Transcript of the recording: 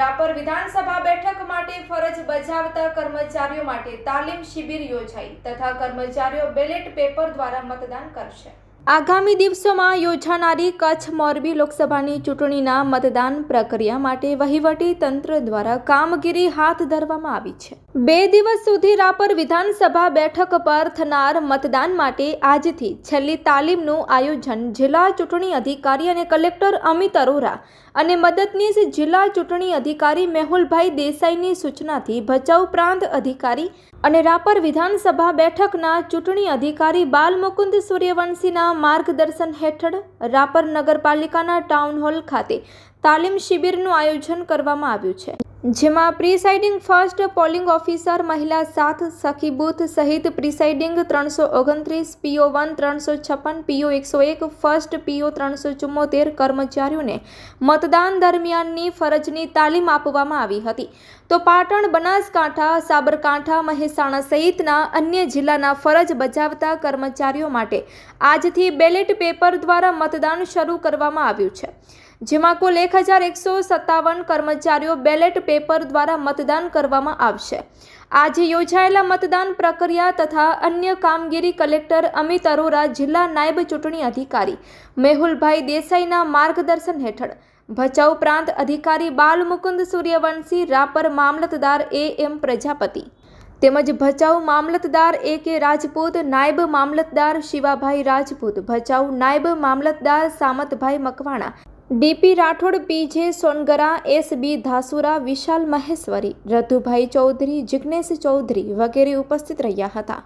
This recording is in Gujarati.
રાપર વિધાનસભા બેઠક માટે ફરજ બજાવતા કર્મચારીઓ માટે તાલીમ શિબિર યોજાઈ તથા કર્મચારીઓ બેલેટ પેપર દ્વારા મતદાન કરશે. આગામી દિવસોમાં યોજાનારી કચ્છ મોરબી લોકસભાની ચૂંટણીના મતદાન પ્રક્રિયા માટે વહીવટી તંત્ર દ્વારા કામગીરી હાથ ધરવામાં આવી છે. બે દિવસ સુધી રાપર વિધાનસભા બેઠક પર થનાર મતદાન માટે આજથી છેલ્લી તાલીમનું આયોજન જિલ્લા ચૂંટણી અધિકારી અને કલેક્ટર અમિત અરોરા અને મદદનીશ જિલ્લા ચૂંટણી અધિકારી મેહુલભાઈ દેસાઈની સૂચનાથી ભચાઉ પ્રાંત અધિકારી અને રાપર વિધાનસભા બેઠકના ચૂંટણી અધિકારી બાલમુકુંદ સૂર્યવંશીના માર્ગદર્શન હેઠળ રાપર નગરપાલિકાના ટાઉન હોલ ખાતે તાલીમ શિબિરનું આયોજન કરવામાં આવ્યું છે. જેમાં પ્રિસાઇડિંગ ફર્સ્ટ પોલિંગ ઓફિસર મહિલા સાત, સખી બૂથ સહિત પ્રિસાઇડિંગ ત્રણસો ઓગણત્રીસ, પીઓ વન ત્રણસો છપ્પન, પીઓ એકસો એક, ફર્સ્ટ પીઓ ત્રણસો ચુમ્મોતેર કર્મચારીઓને મતદાન દરમિયાનની ફરજની તાલીમ આપવામાં આવી હતી. તો પાટણ, બનાસકાંઠા, સાબરકાંઠા, મહેસાણા સહિતના અન્ય જિલ્લાના ફરજ બજાવતા કર્મચારીઓ માટે આજથી બેલેટ પેપર દ્વારા મતદાન શરૂ કરવામાં આવ્યું છે. જેમાં કુલ એક હજાર એકસો સત્તાવન કર્મચારીઓ બેલેટ પેપર દ્વારા મતદાન કરવામાં આવશે. આજે યોજાયેલા મતદાન પ્રક્રિયા તથા અન્ય કામગીરી કલેક્ટર અમિત અરોરા જિલ્લા નાયબ ચૂંટણી અધિકારી મેહુલભાઈ દેસાઈના માર્ગદર્શન હેઠળ ભચાઉ પ્રાંત અધિકારી બાલમુકુંદ સૂર્યવંશી, રાપર મામલતદાર એ એમ પ્રજાપતિ તેમજ ભચાઉ મામલતદાર એ કે રાજપૂત, નાયબ મામલતદાર શિવાભાઈ રાજપૂત, ભચાઉ નાયબ મામલતદાર Samatbhai Makwana DP Rathod, PJ Songara S B Dhasura, Vishal Maheshwari, Radhubhai Chaudhary, Jignesh Chaudhary વગેરે ઉપસ્થિત રહ્યા હતા.